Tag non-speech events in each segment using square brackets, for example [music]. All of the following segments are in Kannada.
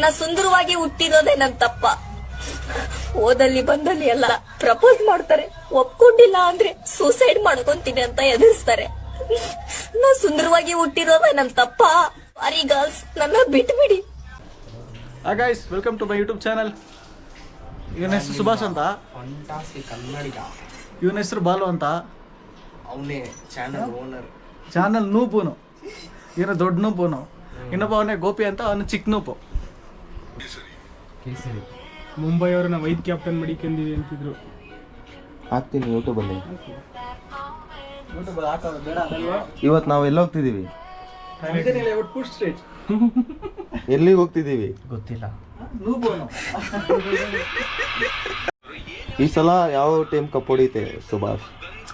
ನಾ ಸುಂದರವಾಗಿ ಹುಟ್ಟಿರೋದೇ ನನ್ ತಪ್ಪ. ಓದಲ್ಲಿ ಬಂದಲ್ಲಿ ಎಲ್ಲ ಪ್ರಪೋಸ್ ಮಾಡ್ತಾರೆ. ಒಪ್ಕೊಂಡಿಲ್ಲ ಅಂದ್ರೆ ಸೂಸೈಡ್ ಮಾಡ್ಕೊಂತೀನಿ ಅಂತ ಎದುರಿಸ್ತಾರೆ. ನಾ ಸುಂದರವಾಗಿ ಹುಟ್ಟಿರೋದೇ ನನ್ ತಪ್ಪ. ಅರಿ ಗರ್ಲ್ಸ್ ನನ್ನ ಬಿಟ್ಬಿಡಿ. Guys welcome to my YouTube channel ಇವನ ಹೆಸರು ಸುಭಾಷ್ ಅಂತ. ಕನ್ನಡಿಗ. ಇವನ ಹೆಸರು ಬಾಲು ಅಂತ. ಅವನೇ ಚಾನಲ್ ಓನರ್ ಚಾನಲ್ ನೂಪುನು. ಇವನು ದೊಡ್ಡ ನೂಪುನು. ಇನ್ನೊಬ್ಬ ಅವನೇ ಗೋಪಿ ಅಂತ ಅವನು ಚಿಕ್ಕ ನೂಪು. ಕೇಸರಿ. ಮುಂಬೈ ಅವ್ರನ್ನ ಐದು ಕ್ಯಾಪ್ಟನ್ ಮಡಿಕೊಂಡಿವಿ ಅಂತಿದ್ರು. ಹಾಕ್ತೀನಿ ಯೂಟ್ಯೂಬಲ್ಲಿ ಬೇಡ ಇವತ್ತು ನಾವು ಎಲ್ಲ ಹೋಗ್ತಿದ್ದೀವಿ? ಎಲ್ಲಿಗೆ ಹೋಗ್ತಿದ್ದೀವಿ? ಗೊತ್ತಿಲ್ಲ. ಈ ಸಲ ಯಾವ team cup ಹೊಡಿತೆ Subhash?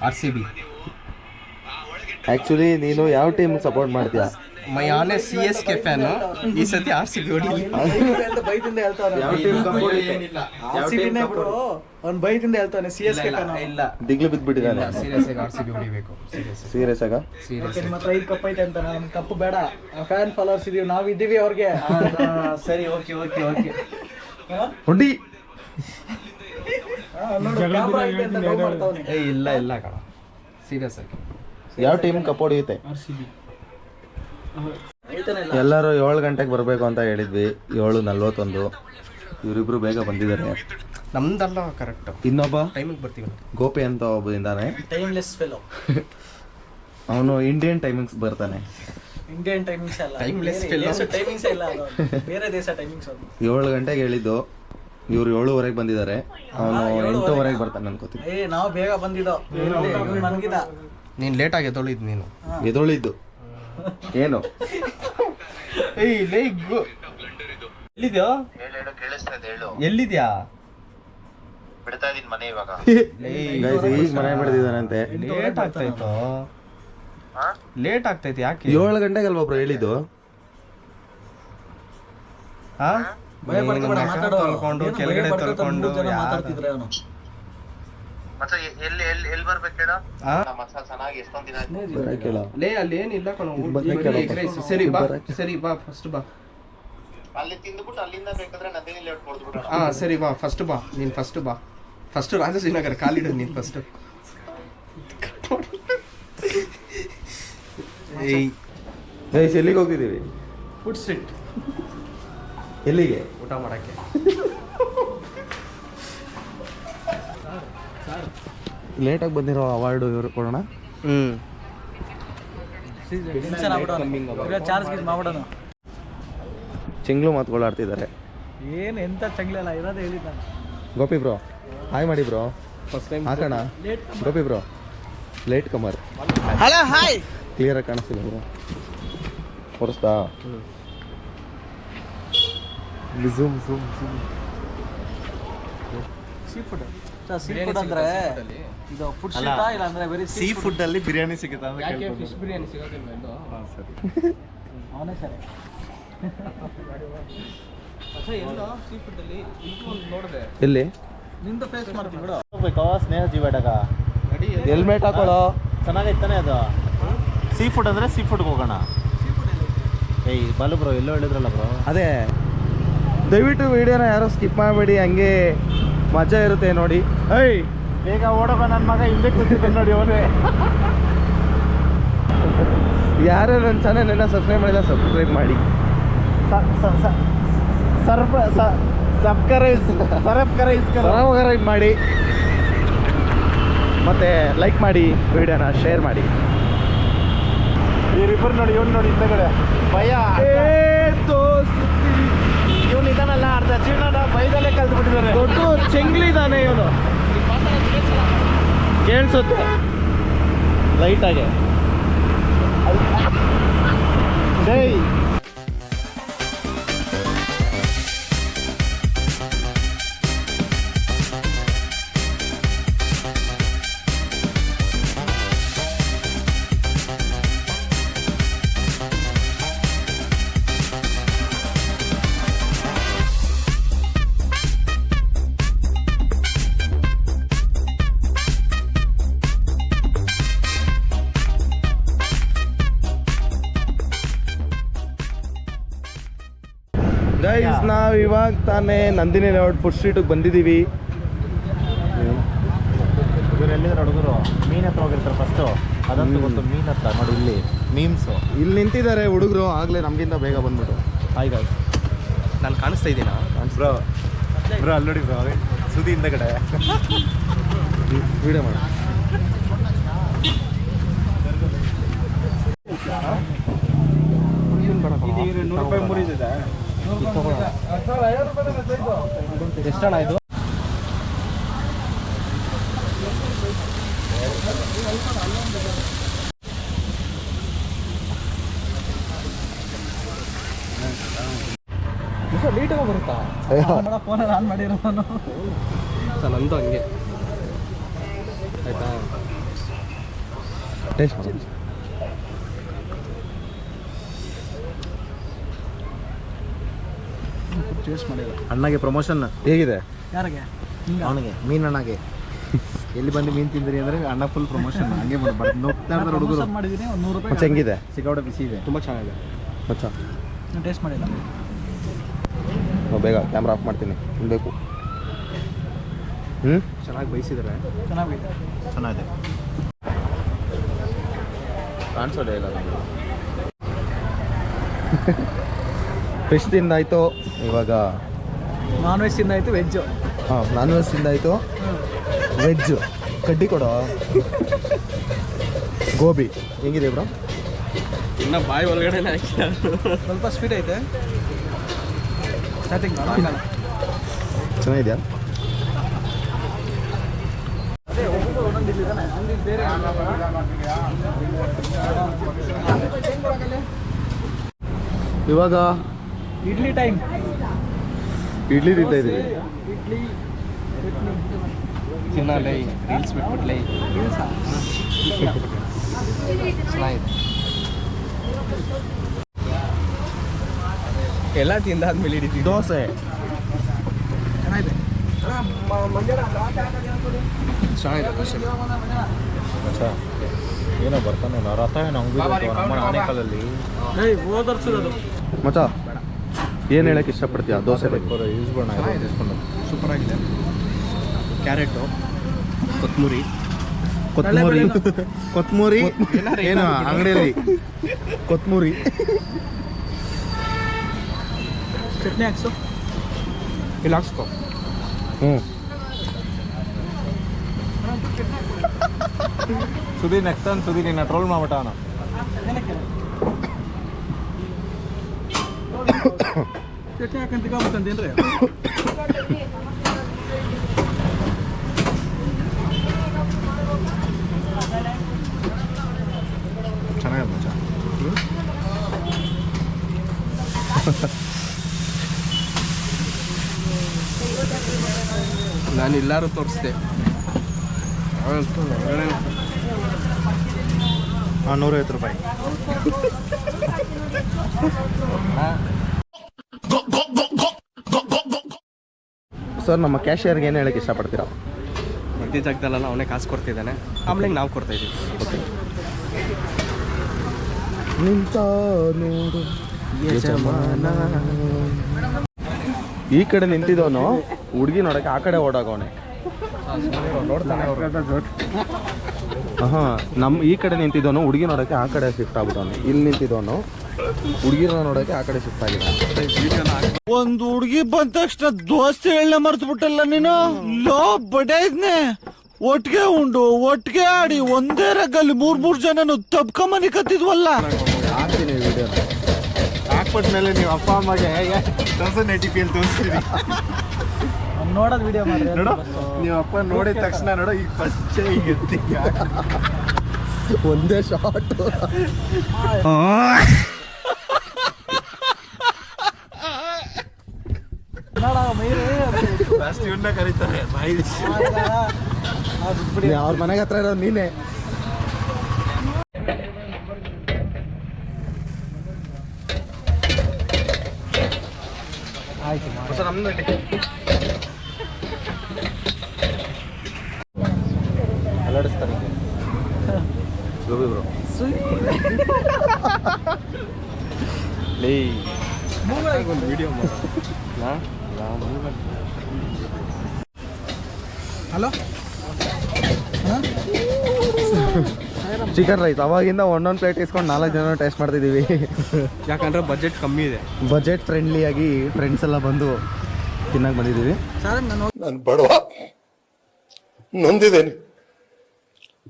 R C B actually ನೀನು ಯಾವ ಟೀಮ್ ಸಪೋರ್ಟ್ ಮಾಡ್ತೀಯಾ? ಮೈ ಆನೆ ಸಿ ಎಸ್ ಕೆ ಫ್ಯಾನ್ ಈ ಸತಿ ಆರ್ ಸಿ ಬಿ ಬೈದಿಂದ ಬಿಡು. ಅವ್ನು ಬೈದಿಂದ ಹೇಳ್ತಾನೆ ಸಿ ಎಸ್ ಕೆ ಇಲ್ಲ ದಿಗ್ಲು ಬಿದ್ದುಬಿಟ್ಟಿದ್ದಾನೆ ಸೀರಿಯಸ್ ಆಗಿ ಆರ್ ಸಿ ಬಿ ಹೊಡಿಬೇಕು. ಸೀರಿಯಸ್ ಸೀರಿಯಸ್ ಆಗ? ಸೀರಿಯಸ್ ನಿಮ್ಮ ಹತ್ರ ಐದು ಕಪ್ ಐತೆ ಅಂತ ನಮ್ ಕಪ್ ಬೇಡ. ಫ್ಯಾನ್ ಫಾಲೋವರ್ಸ್ ಇದೀವಿ ನಾವ್ ಇದ್ದೀವಿ ಅವ್ರಿಗೆ ಸರಿ ಓಕೆ ಓಕೆ ಓಕೆ ಹೊಡಿ. ಕ್ಯಾಮ್ರಾ ಐತೆ ಅಂತ love ಏ ಇಲ್ಲ ಇಲ್ಲ ಕಣ. ಸೀರಿಯಸ್ ಆಗಿ. ಯಾವ ಟೀಮ್ ಕಪ್ ಹೊಡಿಯುತ್ತೆ? ಆರ್ ಸಿ ಬಿ ಎಲ್ಲರೂ ಏಳು ಗಂಟೆಗೆ ಬರಬೇಕು ಅಂತ ಹೇಳಿದ್ವಿ. ಏಳು ನಲ್ವತ್ತೊಂದು. ಇವರಿಬ್ರು ಬೇಗ ಬಂದಿದ್ದಾರೆ. ನಮ್ದಲ್ಲ ಕರೆಕ್ಟ್ ಇನ್ನೊಬ್ಬ? ಟೈಮಿಗೆ ಬರ್ತೀವಿ ಗೋಪಿ ಅಂತ ಒಬ್ಬ ಇದ್ದಾನೆ ಟೈಮ್ಲೆಸ್ ಫೆಲೋ ಅವನು ಇಂಡಿಯನ್ ಟೈಮಿಂಗ್ಸ್ ಬರ್ತಾನೆ. ಇಂಡಿಯನ್ ಟೈಮಿಂಗ್ಸ್ ಅಲ್ಲ. ಟೈಮ್ಲೆಸ್ ಫೆಲೋ ಟೈಮಿಂಗ್ಸ್ ಇಲ್ಲ ಬೇರೆ ದೇಶ ಟೈಮಿಂಗ್ಸ್ ಅದು ಏಳು ಗಂಟೆಗೆ ಹೇಳಿದ್ದು. ಇವ್ರು ಏಳುವರೆಗೆ ಬಂದಿದ್ದಾರೆ. ಅವನು ಎಂಟೂವರೆಗೆ ಬರ್ತಾನೆ ಅನ್ಕೋತೀನಿ ಏ ನಾವು ಬೇಗ ಬಂದಿದ್ದೋ. ನೀನು ಲೇಟ್ ನೀನು ಲೇಟಾಗಿ ಎದ್ದೊಳಿದ್ ನೀನು. ಎದೊಳಿದ್ದು ಏನು? ಏಯ್ ಲೇ ಗೋ. ಎಲ್ಲಿದ್ಯೋ? ಎಲ್ಲಿದ್ಯಾ? ಗೈಸ್ ಈಗ ಮನೆ ಬಿಡ್ತಿದ್ದಾನಂತೆ ಲೇಟ್ ಆಗ್ತಾಯ್ತು? ಲೇಟ್ ಆಗ್ತೈತೆ ಯಾಕೆ? ಏಳು ಗಂಟೆಗೆ ಅಲ್ವಾ ಒಬ್ರು ಹೇಳಿದ್ದು? ಹಾ? ಭಯ ಕೆಳಗಡೆ ತೊಳ್ಕೊಂಡು ಯಾರು- ಮಾತಾಡ್ತಿದ್ರೆ ಲೇ ಅಲ್ಲಿ ಏನಿಲ್ಲ ಕಣ ಬನ್ನಿ. ಕೆಳಗೆ. ಎಗ್ ರೈಸ್ ಸರಿ ಬಾ. ಸರಿ ಬಾ ಫಸ್ಟ್ ಬಾ. ಹಾ ಸರಿ ಬಾ ಫಸ್ಟ್ ಬಾ ನೀನ್ ಫಸ್ಟ್ ಬಾ. ಫಸ್ಟ್ ರಾಜಶ್ರೀನಗರ ಕಾಲಿಡು ನೀನ್ ಫಸ್ಟ್ ಎಲ್ಲಿಗೆ ಹೋಗಿದ್ದೀವಿ ಫುಡ್ ಸ್ಟ್ರೀಟ್ ಎಲ್ಲಿಗೆ? ಊಟ ಮಾಡಕ್ಕೆ. ಲೇಟಾಗಿ ಬಂದಿರೋ ಅವಾರ್ಡು ಇವರು ಕೊಡೋಣ? ಮಾಡ್ಬಿಡೋಣ ಚಿಂಗ್ಲು ಮಾತುಗಳು ಆಡ್ತಿದ್ದಾರೆ. ಏನು ಎಂತ ಚಂಗ್ಲಲ್ಲ ಇರೋದೇ ಹೇಳಿದ್ದ ಗೋಪಿ ಬ್ರೋ ಹಾಯ್ ಮಾಡಿ ಬ್ರೋ. ಫಸ್ಟ್ ಟೈಮ್ ಹಾಕೋಣ? Gopi bro late comer. Hello hi ಕ್ಲಿಯರಾಗಿ ಕಾಣಿಸ್ತಿಲ್ಲ bro. ಹೊರಸ್ತಾ zoom zoom zoom sea food sea food ಅಂದ್ರೆ ಇದು ಫುಡ್ ಸ್ಟ್ರೀಟಾ ಇಲ್ಲ ಅಂದ್ರೆ ಬರೀ ಸೀ ಫುಡ್ ಅಲ್ಲಿ ಬಿರಿಯಾನಿ ಸಿಗುತ್ತೆ ಯಾಕೆ ಫಿಶ್ ಬಿರಿಯಾನಿ ಸಿಗೋದಿಲ್ಲ ಎಂದು ಅವನೇ ಸರಿ. ಸೀ ಫುಡ್ ಅಲ್ಲಿ ನೋಡಿದೆ. ಎಲ್ಲಿ? ನಿಂದು ಫೇಸ್ ಮಾಡ್ತೀವಿ ಬಿಡು. ಸ್ನೇಹ ಜೀವಡಗ. ಹೆಲ್ಮೆಟ್ ಹಾಕೊಳ್ಳೋ. ಚೆನ್ನಾಗೈತಾನೆ ಅದು? ಸೀ ಫುಡ್ ಅಂದರೆ ಸೀ ಫುಡ್ಗೆ ಹೋಗೋಣ. ಏಯ್ ಬಾಲು ಬ್ರೋ ಎಲ್ಲೋ ಹೇಳಿದ್ರಲ್ಲ ಬ್ರೋ ಅದೇ ದಯವಿಟ್ಟು ವಿಡಿಯೋನ ಯಾರೋ ಸ್ಕಿಪ್ ಮಾಡಬೇಡಿ ಹಂಗೆ ಮಜಾ ಇರುತ್ತೆ ನೋಡಿ. ಏಯ್ ಬೇಗ ಓಡೋಗ ನನ್ನ ಮಗ ಹಿಂದೆ ಕೂತಿದ್ದೆ ನೋಡಿ ಅವನೇ. ಯಾರು ನನ್ನ ಚಾನಲ್ ಸಬ್ಸ್ಕ್ರೈಬ್ ಮಾಡಿಲ್ಲ ಸಬ್ಸ್ಕ್ರೈಬ್ ಮಾಡಿ. ಸಬ್ಸ್ಕ್ರೈಬ್ ಮಾಡಿ. ಮತ್ತೆ ಲೈಕ್ ಮಾಡಿ ವಿಡಿಯೋನ ಶೇರ್ ಮಾಡಿ. ಇವರಿಬ್ಬರು ನೋಡಿ ಇವನು ನೋಡಿ ಹಿಂದಗಡೆ ಭಯ. ಇವನು ಇದಾನಲ್ಲ ಅರ್ಧ ಜೀವನ ಭಯದಲ್ಲೇ ಕಲ್ತು ಬಿಟ್ಟಿದ್ದಾರೆ ದೊಡ್ಡ ಚೆಂಗ್ಲಿದ್ದಾನೆ ಇವನು. ಕೇಳಿಸುತ್ತೆ. ಲೈಟಾಗೆ ಡೇಯ್. ಗೈಸ್ ನಾವು ಇವಾಗ ತಾನೇ ನಂದಿನಿ ರೋಡ್ ಫುಡ್ ಸ್ಟ್ರೀಟಿಗೆ ಬಂದಿದ್ದೀವಿ ಇವ್ರು ಎಲ್ಲಿದ್ದಾರೆ ಹುಡುಗರು? ಮೀನ್ ಹತ್ರ ಹೋಗಿರ್ತಾರೆ ಫಸ್ಟು ಅದಂತೂ ಗೊತ್ತು ಮೀನ್ ಹತ್ರ ನೋಡಿ ಇಲ್ಲಿ. ಮೀಮ್ಸು ಇಲ್ಲಿ ನಿಂತಿದ್ದಾರೆ ಹುಡುಗರು ಆಗ್ಲೇ ನಮಗಿಂತ ಬೇಗ ಬಂದ್ಬಿಟ್ಟು. ಹಾಯ್ ಗೈಸ್ ನಾನು ಕಾಣಿಸ್ತಾ ಇದ್ದೀನಾ? ಬ್ರೋ ಬ್ರೋ ಅಲ್ಲಿ ನೋಡಿ ಬ್ರೋ ಸುದಿ ಹಿಂದಗಡೆ. [laughs] ವಿಡಿಯೋ ಮಾಡಿ ನೂರು ರೂಪಾಯಿ ಮುರಿದಿದೆ ಎಷ್ಟಣ್ಣ ಇದು? ಲೀಟಾಗ ಬರುತ್ತಾ? ಫೋನಲ್ಲಿ ಆನ್ ಮಾಡಿರೋನು. ಸರ್ ನಂದು ಹಂಗೆ. ಆಯ್ತಾ? ಟೇಸ್ಟ್ ಮಾಡಿಲ್ಲ. ಅಣ್ಣಗೆ ಪ್ರಮೋಷನ್ ಹೇಗಿದೆ? ಯಾರಿಗೆ? ಅವನಿಗೆ ಮೀನ್ ಅಣ್ಣಗೆ. ಎಲ್ಲಿ ಬಂದು ಮೀನ್ ತಿಂದ್ರಿ ಅಂದ್ರೆ ಅಣ್ಣ ಫುಲ್ ಪ್ರಮೋಷನ್ ಹಂಗೆ ನೋಡ್ತಾ ಇರ್ತಾರೆ ಹುಡುಗರು. ಪ್ರಮೋಷನ್ ಮಾಡಿದ್ದೀನಿ ಒಂದು ನೂರು ರೂಪಾಯಿ ಹೆಂಗಿದೆ? ಸಿಕ್ಕಾಪಟ್ಟೆ ಬಿಸಿ ಇದೆ. ತುಂಬ ಚೆನ್ನಾಗಿದೆ. ಮಚ್ಚ? ನಾನು ಟೇಸ್ಟ್ ಮಾಡಿಲ್ಲ. ಓ ಬೇಗ ಕ್ಯಾಮ್ರಾ ಆಫ್ ಮಾಡ್ತೀನಿ ತಿನ್ಬೇಕು. ಹ್ಮ್? ಹ್ಞೂ ಚೆನ್ನಾಗಿ ಬೈಸಿದ್ರೆ. ಚೆನ್ನಾಗಿದೆ. ಚೆನ್ನಾಗಿದೆ. ಕಾಣಿಸೋದೇ ಇಲ್ಲ ಫಿಶ್ ತಿಂದಾಯ್ತು ಇವಾಗ ನಾನ್ ವೆಜ್ ತಿಂದಾಯ್ತು ವೆಜ್ಜು ಹಾಂ ನಾನ್ ವೆಜ್ ತಿಂದಾಯ್ತು ವೆಜ್ ಕಡ್ಡಿ ಕೊಡೋ? ಗೋಬಿ. ಹೆಂಗಿದೆ ಬ್ರೋ ಇನ್ನ ಬಾಯಿ ಒಳಗಡೆ ಸ್ವಲ್ಪ ಸ್ವೀಟ್ ಐತೆ. ಸ್ಟಾರ್ಟಿಂಗ್ ಚೆನ್ನಾಗಿದೆಯಾ? ಇವಾಗ ಇಡ್ಲಿ ಟೈಮ್ ಇಡ್ಲಿ ತಿಂತಾ ಇದ್ದೀವಿ. ಇಡ್ಲಿ ತಿನ್ನಲೇ ರೀಲ್ಸ್ ಬಿಟ್ಬಿಟ್ಲೆ. ಚೆನ್ನಾಗಿದೆ. ಎಲ್ಲ ತಿಂದಾದ್ಮೇಲೆ ಹಿಡಿತೀವಿ ದೋಸೆ. ಚೆನ್ನಾಗಿದೆ. ಏನೋ ಬರ್ತಾನೆ ರಥ ಏನೋ ನಮ್ಮ ಹೋದ ವರ್ಷದದು ಮಚ್ಚ ಏನು ಹೇಳಕ್ಕೆ ಇಷ್ಟಪಡ್ತೀಯ? ದೋಸೆ ಬೇಕು ಯೂಸ್ ಸೂಪರ್ ಆಗಿದೆ ಕ್ಯಾರೆಟು ಕೊತ್ತಂಬರಿ ಕೊತ್ತಂಬರಿ ಕೊತ್ತಂಬರಿ ಏನು ಅಂಗಡಿಯಲ್ಲಿ. ಕೊತ್ತಂಬರಿ ಚಟ್ನಿ ಹಾಕ್ಸು. ಇಲ್ಲಿ ಹಾಕ್ಸ್ಕೊ. ಹ್ಞೂ ಸುದೀನ್ ನೆಕ್ಸ್ಟ್ ಟೈಮ್ ಸುದಿ ನಿನ್ನ ಟ್ರೋಲ್ ಮಾಡ್ಬಿಟ್ಟ ಅವನು ಚಟ್ನಿ ಹಾಕಂತ ತಿನ್ರಿ ಚೆನ್ನಾಗಿದೆ ಮಚ್ಚ ನಾನು ಎಲ್ಲರೂ ತೋರಿಸ್ದೆ ನೂರೈವತ್ತು ರೂಪಾಯಿ ಸರ್ ನಮ್ಮ ಕ್ಯಾಶಿಯರ್ಗೆ ಏನು ಹೇಳಕ್ಕೆ ಇಷ್ಟಪಡ್ತೀರಾ? ಮಧ್ಯ ಜಾಗದಲ್ಲೆಲ್ಲ ಅವನೇ ಕಾಸು ಕೊಡ್ತಿದ್ದಾನೆ. ಆಮೇಲೆ ನಾವು ಕೊಡ್ತಾ ಇದ್ದೀವಿ ನಿಂತ ನೋಡು ಯಜಮಾನ. ಈ ಕಡೆ ನಿಂತಿದ್ದವನು ಹುಡುಗಿ ನೋಡಕ್ಕೆ ಆ ಕಡೆ ಓಡಾಗವನೆ. ಹಾ ನಮ್ಮ ಈ ಕಡೆ ನಿಂತಿದ್ದವನು ಹುಡುಗಿ ನೋಡಕ್ಕೆ ಆ ಕಡೆ ಶಿಫ್ಟ್ ಆಗ್ಬಿಟ್ಟವನು. ಇಲ್ಲಿ ನಿಂತಿದ್ದವನು ಹುಡುಗಿನ ನೋಡಕ್ಕೆ ಆ ಕಡೆ ಶಿಫ್ಟ್ ಆಗಿದೆ. ಒಂದು ಹುಡುಗಿ ಬಂದ ತಕ್ಷಣ ದೋಸ್ತಿ ಹೇಳನೆ ಮರ್ತು ಬಿಟ್ಟಲ್ಲ ನೀನು? ಲೋ ಬಡೇ ಇದ್ನೆ ಒಟ್ಗೆ ಉಂಡು ಒಟ್ಗೆ ಆಡಿ ಒಂದೇ ರಗ್ಗಲ್ಲಿ ಮೂರ್ ಮೂರ್ ಜನನು ಮನೆ ಕತ್ತಿದ್ವಲ್ಲ. ಹಾಕ್ತೀನಿ ವಿಡಿಯೋನ ಹಾಕ್ಬಿಟ್ಮೇಲೆ ನೀವು ಅಪ್ಪ ಅಮ್ಮಗೆ ತೌಸಂಡ್ ಏಯ್ಟಿ ಪಿ ಎಲ್ ತೋರಿಸ್ತೀರಿ. ನೋಡೋದು ವಿಡಿಯೋ ಮಾಡಿ ನೋಡು ನೀವು ಅಪ್ಪ ನೋಡಿದ ತಕ್ಷಣ ನೋಡು ಈಗ ಫಸ್ಟ್ ಈಗ ಎತ್ತಿ ಒಂದೇ ಶಾಟ್ ಫಸ್ಟ್ ಇವನ್ನ ಕರೀತಾರೆ. ಬಾಯಿ ಅವ್ರ ಮನೆಗೆ ಹತ್ರ ಇರೋದು ನೀನೇ. ಅಲ್ಲಾಡಿಸ್ತಾರೆ. ಗೋಬಿ ಬ್ರೋ [laughs] ಲೇ. ಒಂದು ವಿಡಿಯೋ ಮಾಡೋ. ಚಿಕನ್ ರೈಸ್ ಅವಾಗಿಂದ ಒಂದೊಂದು ಪ್ಲೇಟ್ ಇಸ್ಕೊಂಡು ನಾಲ್ಕು ಜನ ಟೇಸ್ಟ್ ಮಾಡ್ತಿದ್ದೀವಿ ಯಾಕಂದ್ರೆ ಬಜೆಟ್ ಕಮ್ಮಿ ಇದೆ. ಬಜೆಟ್ ಫ್ರೆಂಡ್ಲಿ ಆಗಿ ಫ್ರೆಂಡ್ಸ್ ಎಲ್ಲ ಬಂದು ತಿನ್ನಕ್ಕೆ ಬಂದಿದ್ದೀವಿ ನಾನು ನಾನು ಬಡವ. ನೊಂದಿದ್ದೇನೆ.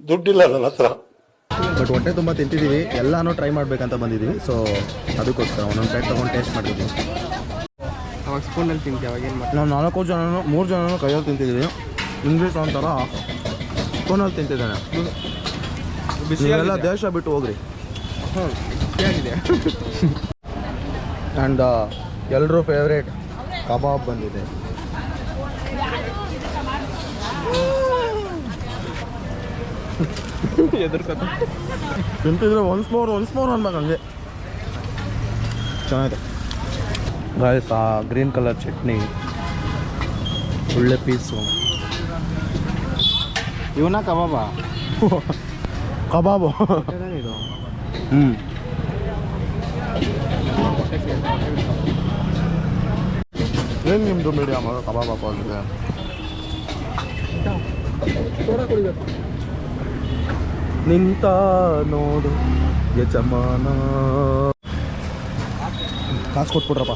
ದುಡ್ಡಿಲ್ಲ ನನ್ನ ಹತ್ರ. ಬಟ್ ಹೊಟ್ಟೆ ತುಂಬ ತಿಂತಿದ್ದೀವಿ ಎಲ್ಲಾನು ಟ್ರೈ ಮಾಡ್ಬೇಕಂತ ಬಂದಿದ್ದೀವಿ ಸೊ ಅದಕ್ಕೋಸ್ಕರ ಒಂದೊಂದು ಪ್ಲೇಟ್ ತೊಗೊಂಡು ಟೇಸ್ಟ್ ಮಾಡ್ತಿದ್ದೀವಿ ಅವಾಗ ಸ್ಪೂನಲ್ಲಿ ತಿಂತೀವಿ ಅವಾಗ ಏನು ನಾವು ನಾಲ್ಕು ಜನನು ಮೂರು ಜನನು ಕೈಯಲ್ಲಿ ತಿಂತಿದ್ದೀವಿ ಇಂಗ್ಲೀಷ್ ಒಂಥರ ಸ್ಪೂನಲ್ಲಿ ತಿಂತಿದ್ದಾನೆ. ನೀವೆಲ್ಲ ದೇಶ ಬಿಟ್ಟು ಹೋಗ್ರಿ. ಆ್ಯಂಡ್ ಎಲ್ಲರೂ ಫೇವ್ರೇಟ್ ಕಬಾಬ್ ಬಂದಿದೆ. [laughs] ತಿಂತಿದ್ರೆ ಒನ್ಸ್ ಮೋರ್ ಒನ್ಸ್ ಮೋರ್ ಅನ್ಬೇಕು ಹಂಗೆ. ಚೆನ್ನಾಗಿದೆ. ಗಾಯಸ್ ಆ ಗ್ರೀನ್ ಕಲರ್ ಚಟ್ನಿ ಒಳ್ಳೆ ಪೀಸು ಇವನ ಕಬಾಬ? ಕಬಾಬು. ಹ್ಞೂ ಏನು ನಿಮ್ಮದು ಮೀಡಿಯಮ್ ಕಬಾಬ್ ಹಾಕೋದ್ರೆ ನಿಂತ ನೋಡು ಯಜಮಾನ. ಕಾಸು ಕೊಟ್ಬಿಟ್ರಪ್ಪ.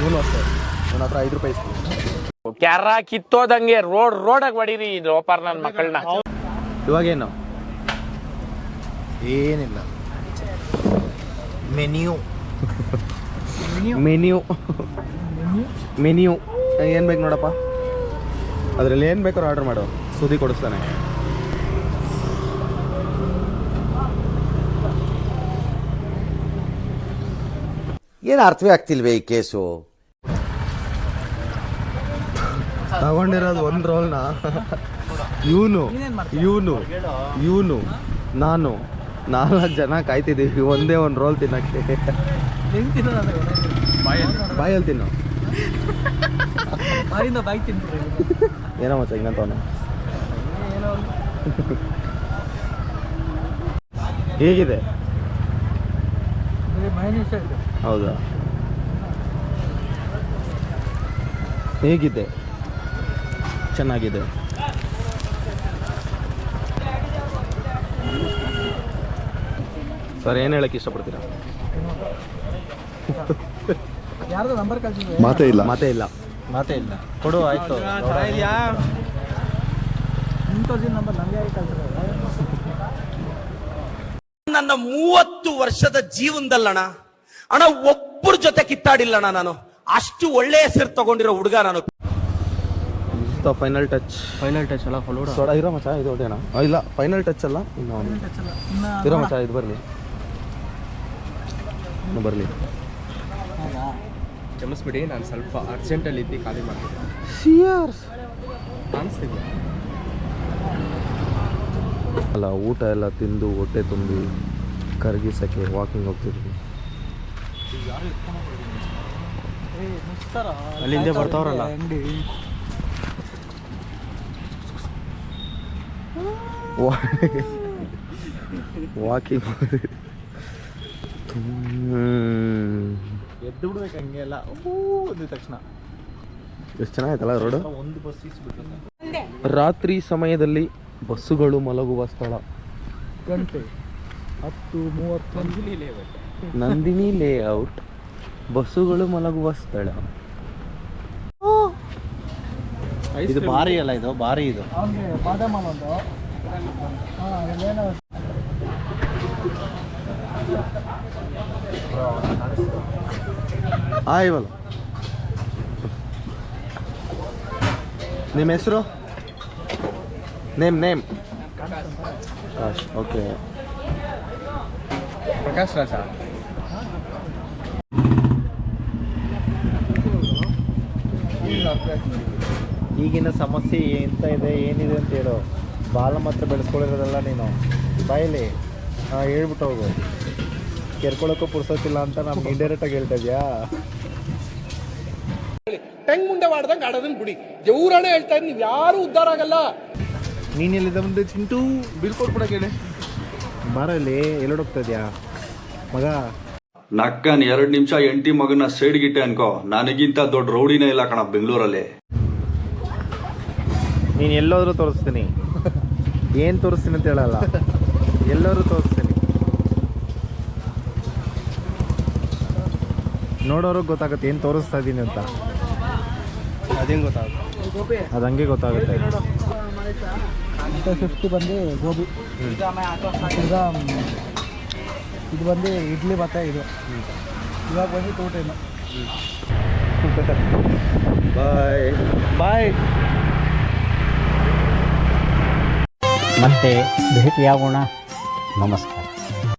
ಇವನು ಅಷ್ಟೇ. ನನ್ನ ಹತ್ರ ಐದು ರೂಪಾಯಿ ಕ್ಯಾರ ಕಿತ್ತೋದಂಗೆ ರೋಡ್, ರೋಡಾಗ ಹೊಡೀರಿ, ಇದು ಲೋಪಾರ್ ನನ್ನ ಮಕ್ಕಳನ್ನ ಇವಾಗೇನು? ಏನಿಲ್ಲ. ಮೆನ್ಯೂ. ಮೆನ್ಯೂ? ಮೆನ್ಯೂ. ಏನು ಬೇಕು ನೋಡಪ್ಪ? ಅದರಲ್ಲಿ ಏನು ಬೇಕಾದ್ರೂ ಆರ್ಡರ್ ಮಾಡು. ಸುದ್ದಿ ಕೊಡಿಸ್ತಾನೆ. ಏನು ಅರ್ಥವೇ ಆಗ್ತಿಲ್ವೇ ಈ ಕೇಸು? ತಗೊಂಡಿರೋದು ಒಂದು ರೋಲ್ನ? ಇವನು ಇವನು ಇವನು ನಾನು ನಾಲ್ಕು ಜನ ಕಾಯ್ತಿದ್ದೀವಿ ಒಂದೇ ಒಂದು ರೋಲ್ ತಿನ್ನಕ್ಕೆ. ಬಾಯಲ್ಲಿ. ತಿನ್ನು. ಏನೋ ಮಚ್ಚ ಹಿಂಗಂತವನು ಹೇಗಿದೆ? ಹೌದಾ? ಹೇಗಿದೆ? ಚೆನ್ನಾಗಿದೆ? ಸರ್ ಏನು ಹೇಳಕ್ಕೆ ಇಷ್ಟಪಡ್ತೀರಾ? ಯಾರ್ದು ನಂಬರ್ ಕಳ್ಸಿದ್ರೆ ಮಾತೇ ಇಲ್ಲ. ಮಾತೇ ಇಲ್ಲ. ಮಾತೇ ಇಲ್ಲ. ಕೊಡು ಆಯ್ತು. ನಿಮ್ಮ ನಂಬರ್ ನನಗೆ ಯಾರಿಗೆ ನನ್ನ ಮೂವತ್ತು ವರ್ಷದ ಜೀವನದಲ್ಲಣ ಅಣ್ಣ ಒಬ್ಬರ ಜೊತೆ ಕಿತ್ತಾಡಿಲ್ಲಣ್ಣ ನಾನು. ಅಷ್ಟು ಒಳ್ಳೆ ಹೆಸರು ತಗೊಂಡಿರೋ ಹುಡುಗ ನಾನು. ಫೈನಲ್ ಟಚ್ ಫೈನಲ್ ಟಚ್ ಅಲ್ಲ ಫಲೋಡ ಸೋಡಾ ಇರೋ ಮಚ್ಚ ಇದು ಹೊಡೆಯೋಣ? ಇಲ್ಲ ಫೈನಲ್ ಟಚ್ ಅಲ್ಲ ಇರೋ ಮಚ್ಚ ಇದು ಬರಲಿ. ಬರಲಿ. ಕ್ಷಮಿಸ್ಬಿಡಿ ನಾನು ಸ್ವಲ್ಪ ಅರ್ಜೆಂಟಲ್ಲಿ ಇದ್ದು ಖಾಲಿ ಮಾಡ್ತೀನಿ ಕಾಣಿಸ್ತಿದ್ದೆ ಅಲ್ಲ ಊಟ ಎಲ್ಲ ತಿಂದು ಹೊಟ್ಟೆ ತುಂಬಿ ಕರಗಿಸಕ್ಕೆ ವಾಕಿಂಗ್ ಹೋಗ್ತಿದ್ವಿ. ಅಲ್ಲಿ ಹಿಂದೆ ಬರ್ತಾವ್ರಲ್ಲ. ವಾಕಿಂಗ್ ವಾಕಿಂಗ್ [laughs] ಎದ್ದು ಬಿಡ್ಬೇಕು ಹಂಗೆ ಎಲ್ಲ. ಅಂದ ತಕ್ಷಣ. ಎಷ್ಟು ಚೆನ್ನಾಗಿತ್ತಲ್ಲ ರೋಡು ಒಂದು ಬಸ್ ಇಸ್ಬಿಟ್ಟು ರಾತ್ರಿ ಸಮಯದಲ್ಲಿ ಬಸ್ಸುಗಳು ಮಲಗುವ ಸ್ಥಳ. ಗಂಟೆ ಹತ್ತು ಮೂವತ್ತು. ನಂದಿನಿ ಲೇಔಟ್ ಬಸ್ಸುಗಳು ಮಲಗುವ ಸ್ಥಳ. ಇದು ಭಾರಿ ಅಲ್ಲ ಇದು? ಭಾರಿ ಇದು. ಅವನಿಗೆ ಬಾದಾಮ್ ಹಾಲು ಒಂದು ಹಾಂ ಅಲ್ಲೇನೋ ಆಯ್ವಲ್ಲ. ನಿಮ್ಮ ಹೆಸರು? Name name. Okay. Prakash Raja. ಈಗಿನ ಸಮಸ್ಯೆ ಎಂತ ಇದೆ ಏನಿದೆ ಅಂತ ಹೇಳು. ಬಾಲ ಮಾತ್ರ ಬೆಳೆಸ್ಕೊಳ್ಳಿರೋದಲ್ಲ ನೀನು. ಬಾಯಲ್ಲಿ ಹೇಳ್ಬಿಟ್ಟು ಹೋಗು. ಕೆರ್ಕೊಳ್ಳೋಕ್ಕೂ ಪುರ್ಸೋತಿಲ್ಲ ಅಂತ ನಮ್ಗೆ [laughs] ಇಂಡೈರೆಕ್ಟಾಗಿ ಹೇಳ್ತಾ ಇದೆಯಾ? ಟೆಂಗ್ ಮುಂದೆ ಮಾಡ್ದಂಗೆ ಆಡೋದನ್ನ ಬಿಡಿ. ದೇವ್ರಾಣೆ ಹೇಳ್ತಾ ಇದ್ದೀನಿ ನೀವು ಯಾರು ಉದ್ಧಾರ ಆಗಲ್ಲ. ನೀನು ಎಲ್ಲಿದ್ದ ಮುಂದೆ ಚಿಂಟು? ಬೀಳ್ಕೊಟ್ಬಿಡ ಕೇಳಿ. ಬಾರಲ್ಲಿ ಎಲ್ಲೋಡೋಗ್ತಾ ಇದ್ಯಾ? ಮಗ. ನಕ್ಕನ್ ಎರಡ್ ನಿಮಿಷ ಎಂಟಿ ಮಗನ ಸೈಡ್ಗಿಟ್ಟೆ ಅನ್ಕೋ. ನನಗಿಂತ ದೊಡ್ಡ ರೌಡಿನೇ ಇಲ್ಲ ಕಣ ಬೆಂಗಳೂರಲ್ಲಿ. ನೀನ್ ಎಲ್ಲೋದ್ರೂ ತೋರಿಸ್ತೀನಿ. ಏನು ತೋರಿಸ್ತೀನಿ ಅಂತ ಹೇಳಲ್ಲ. ಎಲ್ಲರೂ ತೋರಿಸ್ತೀನಿ. ನೋಡೋರಿಗೆ ಗೊತ್ತಾಗುತ್ತೆ ಏನು ತೋರಿಸ್ತಾ ಇದ್ದೀನಿ ಅಂತ. ಅದೇನು ಗೊತ್ತಾಗುತ್ತೆ? ಅದು ಹಂಗೆ ಗೊತ್ತಾಗುತ್ತೆ. ಫಿಫ್ಟಿ ಬಂದು ಗೋಬಿ. ಈಗ ಇದು ಬಂದು ಇಡ್ಲಿ ಮತ್ತೆ ಇದು. ಇವಾಗ ಬಂದು ಟೂ ಟೈಮು ಬಾಯ್. ಬಾಯ್. ಮತ್ತೆ ಭೇಟಿಯಾಗೋಣ. ನಮಸ್ಕಾರ.